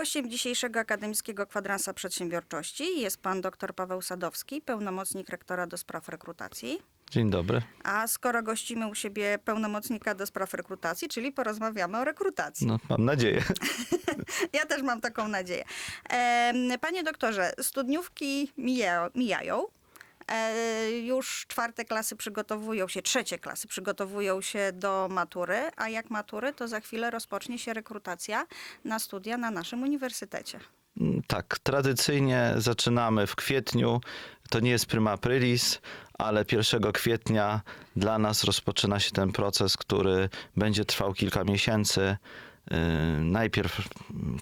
Gościem dzisiejszego akademickiego kwadransa przedsiębiorczości jest pan dr Paweł Sadowski, pełnomocnik rektora do spraw rekrutacji. Dzień dobry. A skoro gościmy u siebie pełnomocnika do spraw rekrutacji, czyli porozmawiamy o rekrutacji. No, mam nadzieję. Ja też mam taką nadzieję. Panie doktorze, studniówki mijają. mijają. E, Już czwarte klasy przygotowują się, trzecie klasy przygotowują się do matury, a jak matury, to za chwilę rozpocznie się rekrutacja na studia na naszym uniwersytecie. Mm, Tak, tradycyjnie zaczynamy w kwietniu. To nie jest prima aprilis, ale 1 kwietnia dla nas rozpoczyna się ten proces, który będzie trwał kilka miesięcy. Yy, Najpierw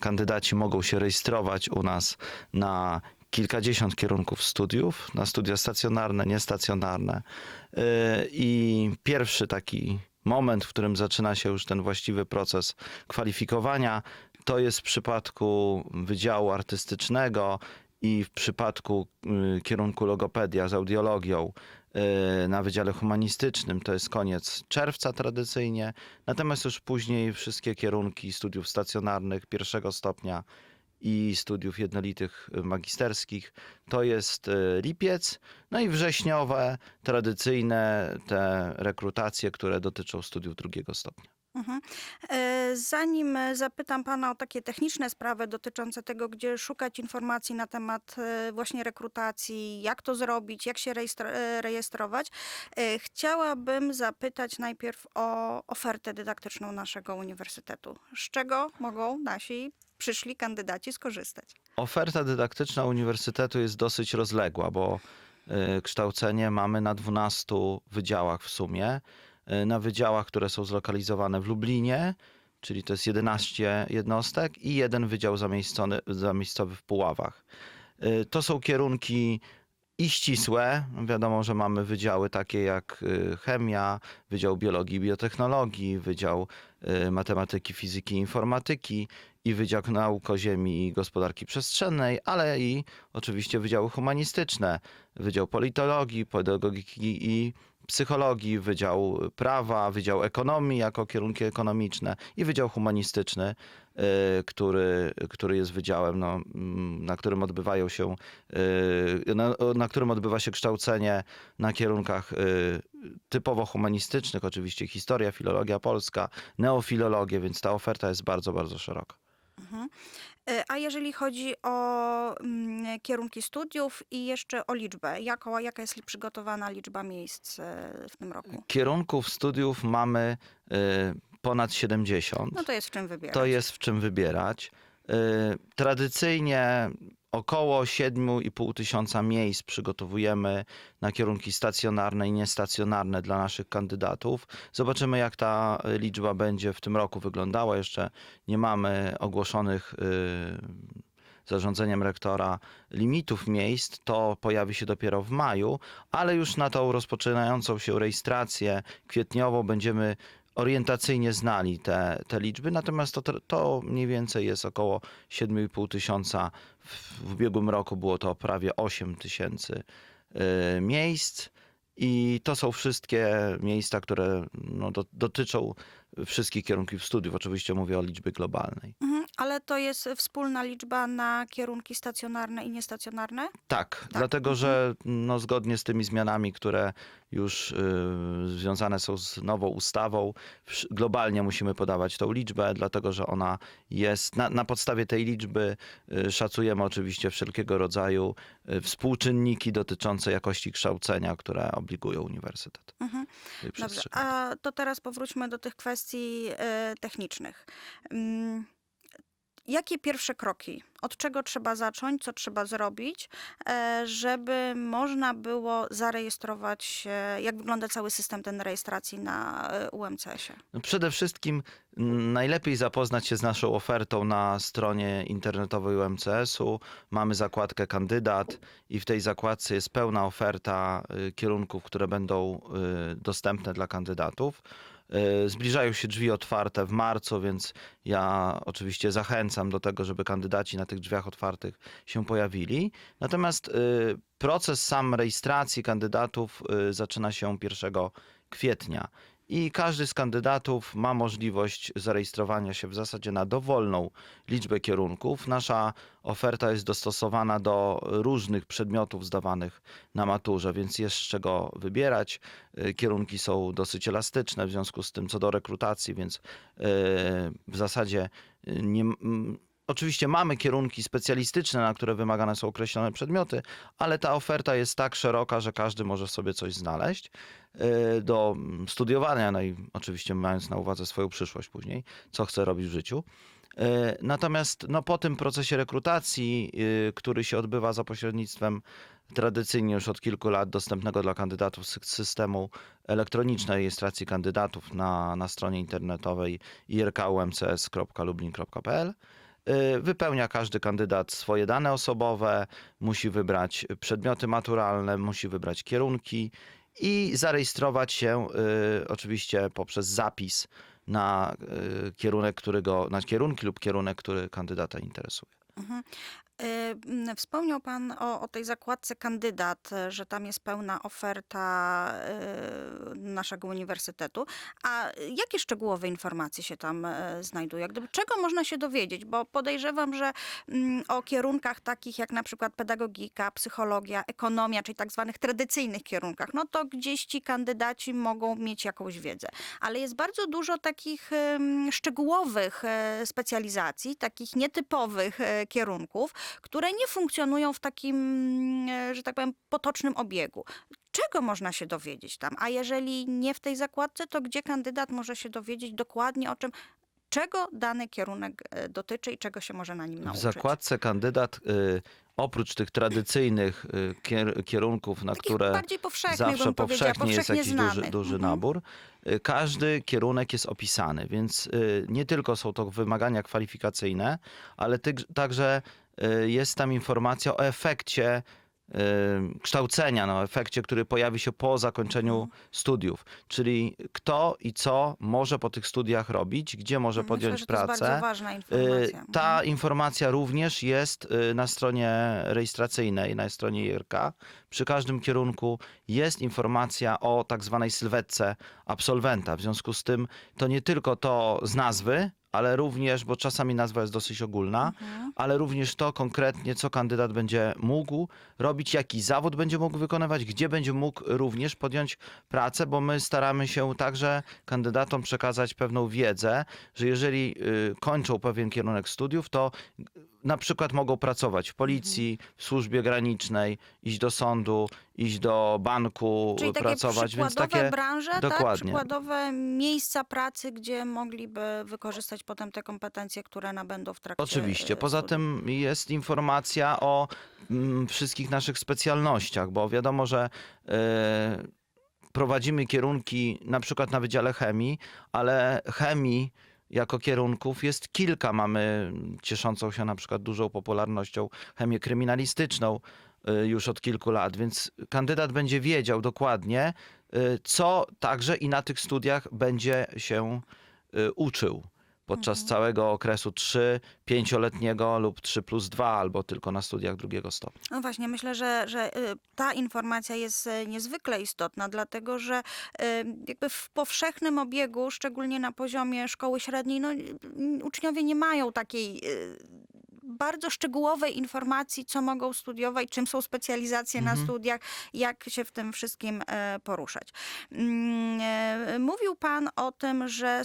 kandydaci mogą się rejestrować u nas na kilkadziesiąt kierunków studiów, na studia stacjonarne, niestacjonarne. Yy, I pierwszy taki moment, w którym zaczyna się już ten właściwy proces kwalifikowania, to jest w przypadku Wydziału Artystycznego i w przypadku y, kierunku logopedia z audiologią y, na Wydziale Humanistycznym to jest koniec czerwca tradycyjnie. Natomiast już później wszystkie kierunki studiów stacjonarnych pierwszego stopnia i studiów jednolitych y, magisterskich to jest y, lipiec. No i wrześniowe, tradycyjne te rekrutacje, które dotyczą studiów drugiego stopnia. Mhm. E, Zanim e, zapytam Pana o takie techniczne sprawy dotyczące tego, gdzie szukać informacji na temat e, właśnie rekrutacji, jak to zrobić, jak się rejestr- rejestrować, chciałabym zapytać najpierw o ofertę dydaktyczną naszego uniwersytetu. Z czego mogą nasi przyszli kandydaci skorzystać? Oferta dydaktyczna uniwersytetu jest dosyć rozległa, bo y, kształcenie mamy na 12 wydziałach w sumie. Y, Na wydziałach, które są zlokalizowane w Lublinie, czyli to jest 11 jednostek i jeden wydział zamiejscowy w Puławach. Y, To są kierunki i ścisłe. Wiadomo, że mamy wydziały takie jak y, chemia, Wydział Biologii i Biotechnologii, Wydział y, Matematyki, Fizyki i Informatyki i Wydział Nauk o Ziemi i Gospodarki Przestrzennej, ale i oczywiście wydziały humanistyczne, Wydział Politologii, Pedagogiki i Psychologii, Wydział Prawa, Wydział Ekonomii jako kierunki ekonomiczne i Wydział Humanistyczny, y, który, który jest wydziałem, no, mm, na którym odbywają się, y, na, na którym odbywa się kształcenie na kierunkach y, typowo humanistycznych, oczywiście historia, filologia polska, neofilologia, więc ta oferta jest bardzo, bardzo szeroka. E, A jeżeli chodzi o mm, kierunki studiów i jeszcze o liczbę, jako, jaka jest przygotowana liczba miejsc e, w tym roku? Kierunków studiów mamy y, ponad 70. No to jest w czym wybierać. To jest w czym wybierać. Tradycyjnie około 7,5 tysiąca miejsc przygotowujemy na kierunki stacjonarne i niestacjonarne dla naszych kandydatów. Zobaczymy, jak ta liczba będzie w tym roku wyglądała. Jeszcze nie mamy ogłoszonych y, zarządzeniem rektora limitów miejsc. To pojawi się dopiero w maju, ale już na tą rozpoczynającą się rejestrację kwietniową będziemy orientacyjnie znali te, te liczby, natomiast to, to mniej więcej jest około 7,5 tysiąca. W, w ubiegłym roku było to prawie 8 tysięcy y, miejsc. I to są wszystkie miejsca, które no, do, dotyczą wszystkich kierunków studiów. Oczywiście mówię o liczbie globalnej. Mhm, ale to jest wspólna liczba na kierunki stacjonarne i niestacjonarne? Tak, dlatego że no, zgodnie z tymi zmianami, które już y, związane są z nową ustawą, globalnie musimy podawać tą liczbę, dlatego że ona jest, na, na podstawie tej liczby y, szacujemy oczywiście wszelkiego rodzaju y, współczynniki dotyczące jakości kształcenia, które obligują uniwersytet. Mhm. Dobrze, a to teraz powróćmy do tych kwestii e, technicznych. Mm, Jakie pierwsze kroki? Od czego trzeba zacząć? Co trzeba zrobić, e, żeby można było zarejestrować? Jak wygląda cały system ten rejestracji na e, UMCS-ie? Przede wszystkim najlepiej zapoznać się z naszą ofertą na stronie internetowej UMCS-u. Mamy zakładkę kandydat i w tej zakładce jest pełna oferta y, kierunków, które będą y, dostępne dla kandydatów. Y, Zbliżają się drzwi otwarte w marcu, więc ja oczywiście zachęcam do tego, żeby kandydaci na tych drzwiach otwartych się pojawili. Natomiast y, proces sam rejestracji kandydatów y, zaczyna się 1 kwietnia. I każdy z kandydatów ma możliwość zarejestrowania się w zasadzie na dowolną liczbę kierunków. Nasza oferta jest dostosowana do różnych przedmiotów zdawanych na maturze, więc jest z czego wybierać. Y, Kierunki są dosyć elastyczne w związku z tym co do rekrutacji, więc y, w zasadzie y, nie. Oczywiście mamy kierunki specjalistyczne, na które wymagane są określone przedmioty, ale ta oferta jest tak szeroka, że każdy może sobie coś znaleźć y, do studiowania, no i oczywiście mając na uwadze swoją przyszłość później, co chce robić w życiu. Y, Natomiast no, po tym procesie rekrutacji, y, który się odbywa za pośrednictwem tradycyjnie już od kilku lat dostępnego dla kandydatów sy- systemu elektronicznej rejestracji kandydatów na, na stronie internetowej irkumcs.lublin.pl, wypełnia każdy kandydat swoje dane osobowe, musi wybrać przedmioty maturalne, musi wybrać kierunki i zarejestrować się y, oczywiście poprzez zapis na y, kierunek, którego, na kierunki lub kierunek, który kandydata interesuje. Mhm. Wspomniał Pan o, o tej zakładce kandydat, że tam jest pełna oferta naszego uniwersytetu. A jakie szczegółowe informacje się tam y, znajdują? Gdyby, czego można się dowiedzieć? Bo podejrzewam, że mm, o kierunkach takich jak na przykład pedagogika, psychologia, ekonomia, czyli tak zwanych tradycyjnych kierunkach, no to gdzieś ci kandydaci mogą mieć jakąś wiedzę. Ale jest bardzo dużo takich szczegółowych e, specjalizacji, takich nietypowych e, kierunków, które nie funkcjonują w takim, e, że tak powiem, potocznym obiegu. Czego można się dowiedzieć tam? A jeżeli nie w tej zakładce, to gdzie kandydat może się dowiedzieć dokładnie o czym, czego dany kierunek e, dotyczy i czego się może na nim W nauczyć? zakładce kandydat y, oprócz tych tradycyjnych y, kier, kierunków, na Takich które zawsze powszechnie jest jakiś znanych. duży, duży Mhm. nabór. Y, Każdy kierunek jest opisany, więc y, nie tylko są to wymagania kwalifikacyjne, ale tyg- także jest tam informacja o efekcie y, kształcenia, no, efekcie, który pojawi się po zakończeniu Mhm. studiów. Czyli kto i co może po tych studiach robić, gdzie może Myślę, podjąć że to jest pracę. bardzo ważna Y, informacja. Ta Mhm. informacja również jest y, na stronie rejestracyjnej, na stronie IRK. Przy każdym kierunku jest informacja o tak zwanej sylwetce absolwenta. W związku z tym to nie tylko to z nazwy, ale również, bo czasami nazwa jest dosyć ogólna, Mhm. ale również to konkretnie, co kandydat będzie mógł robić, jaki zawód będzie mógł wykonywać, gdzie będzie mógł również podjąć pracę, bo my staramy się także kandydatom przekazać pewną wiedzę, że jeżeli y, kończą pewien kierunek studiów, to na przykład mogą pracować w policji, w służbie granicznej, iść do sądu, iść do banku, Czyli takie pracować, więc przykładowe takie branże, tak? dokładnie. przykładowe miejsca pracy, gdzie mogliby wykorzystać potem te kompetencje, które nabędą w trakcie Oczywiście. e, Poza tym jest informacja o mm, wszystkich naszych specjalnościach, bo wiadomo, że e, prowadzimy kierunki na przykład na Wydziale Chemii, ale chemii jako kierunków jest kilka. Mamy cieszącą się na przykład dużą popularnością chemię kryminalistyczną e, już od kilku lat, więc kandydat będzie wiedział dokładnie, e, co także i na tych studiach będzie się e, uczył podczas Mhm. całego okresu 3, 5-letniego lub 3 plus 2 albo tylko na studiach drugiego stopnia. No właśnie, myślę, że, że y, ta informacja jest y, niezwykle istotna, dlatego że y, jakby w powszechnym obiegu, szczególnie na poziomie szkoły średniej, no, y, uczniowie nie mają takiej bardzo szczegółowej informacji, co mogą studiować, czym są specjalizacje na Mhm. studiach, jak się w tym wszystkim poruszać. Mm, Mówił Pan o tym, że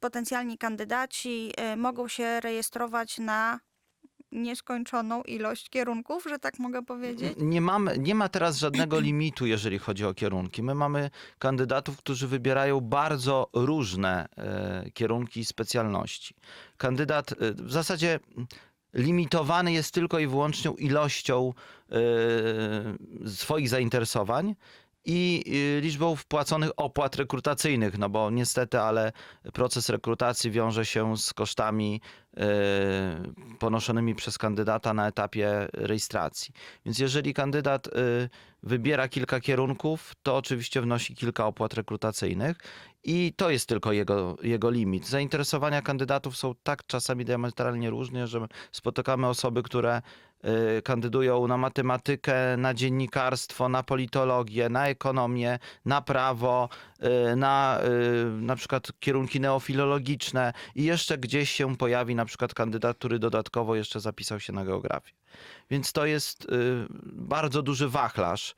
potencjalni kandydaci e, mogą się rejestrować na nieskończoną ilość kierunków, że tak mogę powiedzieć. Nie, mamy, nie ma teraz żadnego limitu, jeżeli chodzi o kierunki. My mamy kandydatów, którzy wybierają bardzo różne e, kierunki i specjalności. Kandydat e, w zasadzie limitowany jest tylko i wyłącznie ilością swoich zainteresowań i y, liczbą wpłaconych opłat rekrutacyjnych, no bo niestety, ale proces rekrutacji wiąże się z kosztami y, ponoszonymi przez kandydata na etapie rejestracji. Więc jeżeli kandydat y, wybiera kilka kierunków, to oczywiście wnosi kilka opłat rekrutacyjnych i to jest tylko jego, jego limit. Zainteresowania kandydatów są tak czasami diametralnie różne, że spotykamy osoby, które kandydują na matematykę, na dziennikarstwo, na politologię, na ekonomię, na prawo, y, na y, na przykład kierunki neofilologiczne i jeszcze gdzieś się pojawi na przykład kandydat, który dodatkowo jeszcze zapisał się na geografię. Więc to jest y, bardzo duży wachlarz.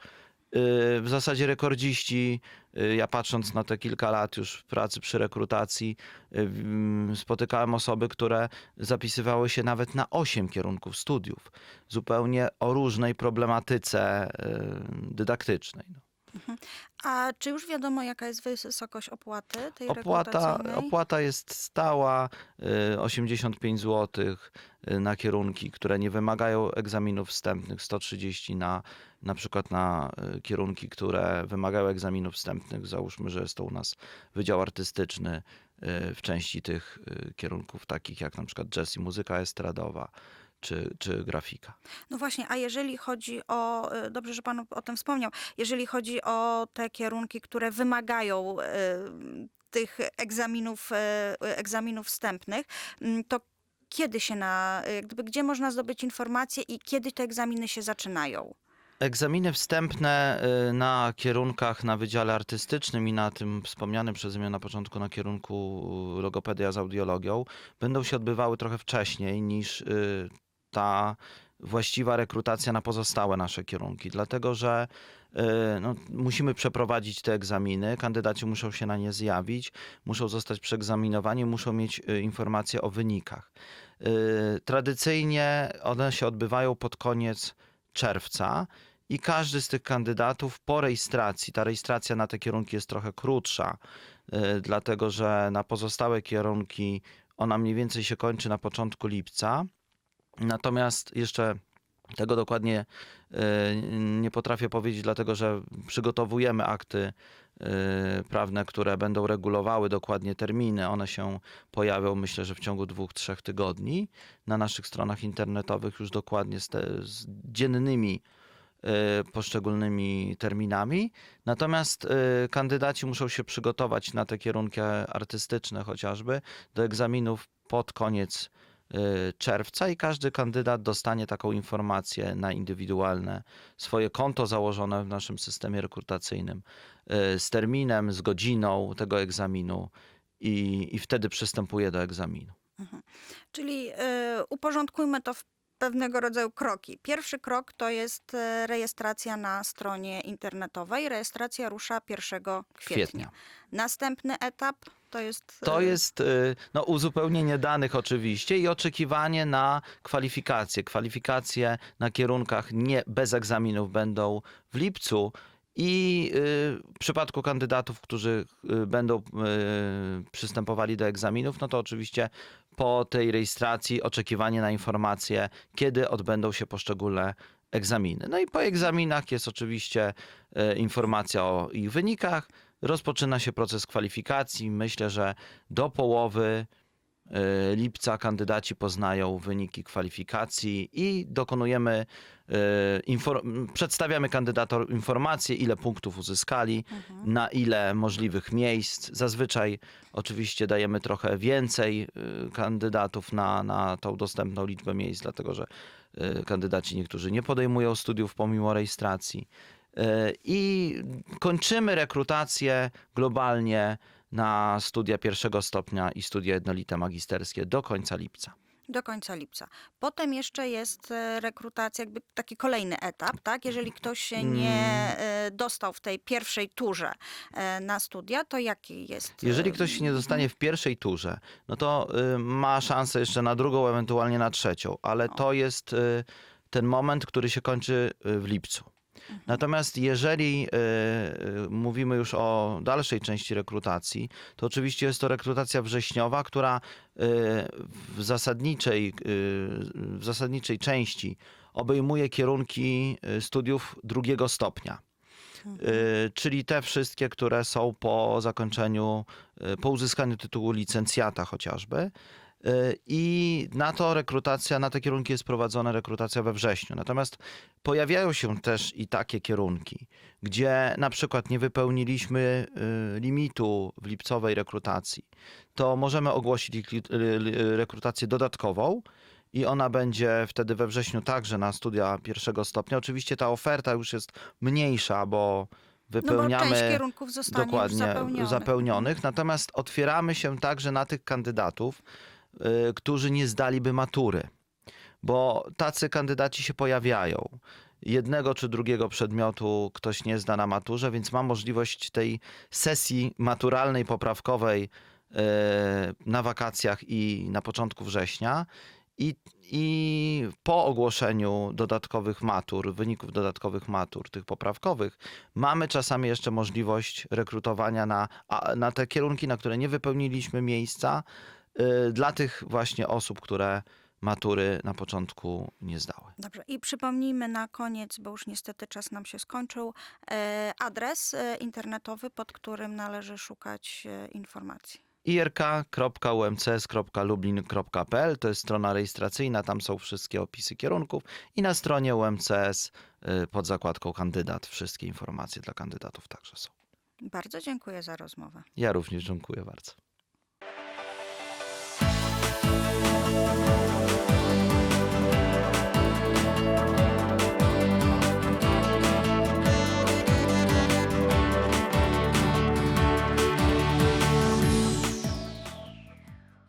Y, W zasadzie rekordziści, y, ja patrząc na te kilka lat już pracy przy rekrutacji, y, mm, spotykałem osoby, które zapisywały się nawet na 8 kierunków studiów, zupełnie o różnej problematyce dydaktycznej. No. A czy już wiadomo, jaka jest wysokość opłaty tej Opłata, rekrutacyjnej? opłata jest stała, y, 85 zł na kierunki, które nie wymagają egzaminów wstępnych, 130 na na przykład na y, kierunki, które wymagają egzaminów wstępnych. Załóżmy, że jest to u nas Wydział Artystyczny y, w części tych y, kierunków, takich jak na przykład jazz i muzyka estradowa, czy, czy grafika. No właśnie, a jeżeli chodzi o, y, dobrze, że pan o tym wspomniał, jeżeli chodzi o te kierunki, które wymagają y, tych egzaminów, y, egzaminów wstępnych, mm, to kiedy się na, y, jak gdyby, gdzie można zdobyć informacje i kiedy te egzaminy się zaczynają? Egzaminy wstępne na kierunkach na Wydziale Artystycznym i na tym wspomnianym przeze mnie na początku na kierunku logopedia z audiologią będą się odbywały trochę wcześniej niż ta właściwa rekrutacja na pozostałe nasze kierunki, dlatego że y, no, musimy przeprowadzić te egzaminy, kandydaci muszą się na nie zjawić, muszą zostać przeegzaminowani, muszą mieć y, informacje o wynikach. Y, Tradycyjnie one się odbywają pod koniec czerwca i każdy z tych kandydatów po rejestracji, ta rejestracja na te kierunki jest trochę krótsza, dlatego że na pozostałe kierunki ona mniej więcej się kończy na początku lipca. Natomiast jeszcze tego dokładnie y, nie potrafię powiedzieć, dlatego że przygotowujemy akty y, prawne, które będą regulowały dokładnie terminy. One się pojawią, myślę, że w ciągu dwóch, trzech tygodni na naszych stronach internetowych już dokładnie z, te, z dziennymi y, poszczególnymi terminami. Natomiast kandydaci muszą się przygotować na te kierunki artystyczne chociażby do egzaminów pod koniec czerwca i każdy kandydat dostanie taką informację na indywidualne swoje konto założone w naszym systemie rekrutacyjnym y, z terminem, z godziną tego egzaminu i, i wtedy przystępuje do egzaminu. Czyli y, uporządkujmy to w pewnego rodzaju kroki. Pierwszy krok to jest y, rejestracja na stronie internetowej. Rejestracja rusza 1 kwietnia. Kwietnia. Następny etap to jest... To y, jest y, no, uzupełnienie danych oczywiście i oczekiwanie na kwalifikacje. Kwalifikacje na kierunkach nie bez egzaminów będą w lipcu. I y, w przypadku kandydatów, którzy będą przystępowali do egzaminów, no to oczywiście po tej rejestracji oczekiwanie na informacje, kiedy odbędą się poszczególne egzaminy. No i po egzaminach jest oczywiście informacja o ich wynikach. Rozpoczyna się proces kwalifikacji. Myślę, że do połowy y, lipca kandydaci poznają wyniki kwalifikacji i dokonujemy, y, przedstawiamy kandydatom informacje, ile punktów uzyskali, Mhm. na ile możliwych miejsc. Zazwyczaj oczywiście dajemy trochę więcej y, kandydatów na, na tą dostępną liczbę miejsc, dlatego że kandydaci niektórzy nie podejmują studiów pomimo rejestracji. Y, I kończymy rekrutację globalnie na studia pierwszego stopnia i studia jednolite magisterskie do końca lipca. Do końca lipca. Potem jeszcze jest e, rekrutacja, jakby taki kolejny etap, tak? Jeżeli ktoś się nie Mm. e, dostał w tej pierwszej turze e, na studia, to jaki jest? e, Jeżeli ktoś się nie dostanie w pierwszej turze, no to y, ma szansę jeszcze na drugą, ewentualnie na trzecią, ale to jest y, ten moment, który się kończy y, w lipcu. Natomiast jeżeli y, y, mówimy już o dalszej części rekrutacji, to oczywiście jest to rekrutacja wrześniowa, która y, w zasadniczej, y, w zasadniczej części obejmuje kierunki studiów drugiego stopnia. Y, czyli te wszystkie, które są po zakończeniu, y, po uzyskaniu tytułu licencjata chociażby. I na to rekrutacja, na te kierunki jest prowadzona rekrutacja we wrześniu. Natomiast pojawiają się też i takie kierunki, gdzie na przykład nie wypełniliśmy y, limitu w lipcowej rekrutacji, to możemy ogłosić y, rekrutację dodatkową i ona będzie wtedy we wrześniu także na studia pierwszego stopnia. Oczywiście ta oferta już jest mniejsza, bo No bo wypełniamy część kierunków zostanie dokładnie zapełnionych. zapełnionych. Natomiast otwieramy się także na tych kandydatów, którzy nie zdaliby matury, bo tacy kandydaci się pojawiają. Jednego czy drugiego przedmiotu ktoś nie zda na maturze, więc ma możliwość tej sesji maturalnej, poprawkowej y, na wakacjach i na początku września. I, I po ogłoszeniu dodatkowych matur, wyników dodatkowych matur, tych poprawkowych, mamy czasami jeszcze możliwość rekrutowania na, na te kierunki, na które nie wypełniliśmy miejsca, y, dla tych właśnie osób, które matury na początku nie zdały. Dobrze. I przypomnijmy na koniec, bo już niestety czas nam się skończył, e, adres e, internetowy, pod którym należy szukać e, informacji. irk.umcs.lublin.pl to jest strona rejestracyjna, tam są wszystkie opisy kierunków i na stronie UMCS y, pod zakładką kandydat wszystkie informacje dla kandydatów także są. Bardzo dziękuję za rozmowę. Ja również dziękuję bardzo.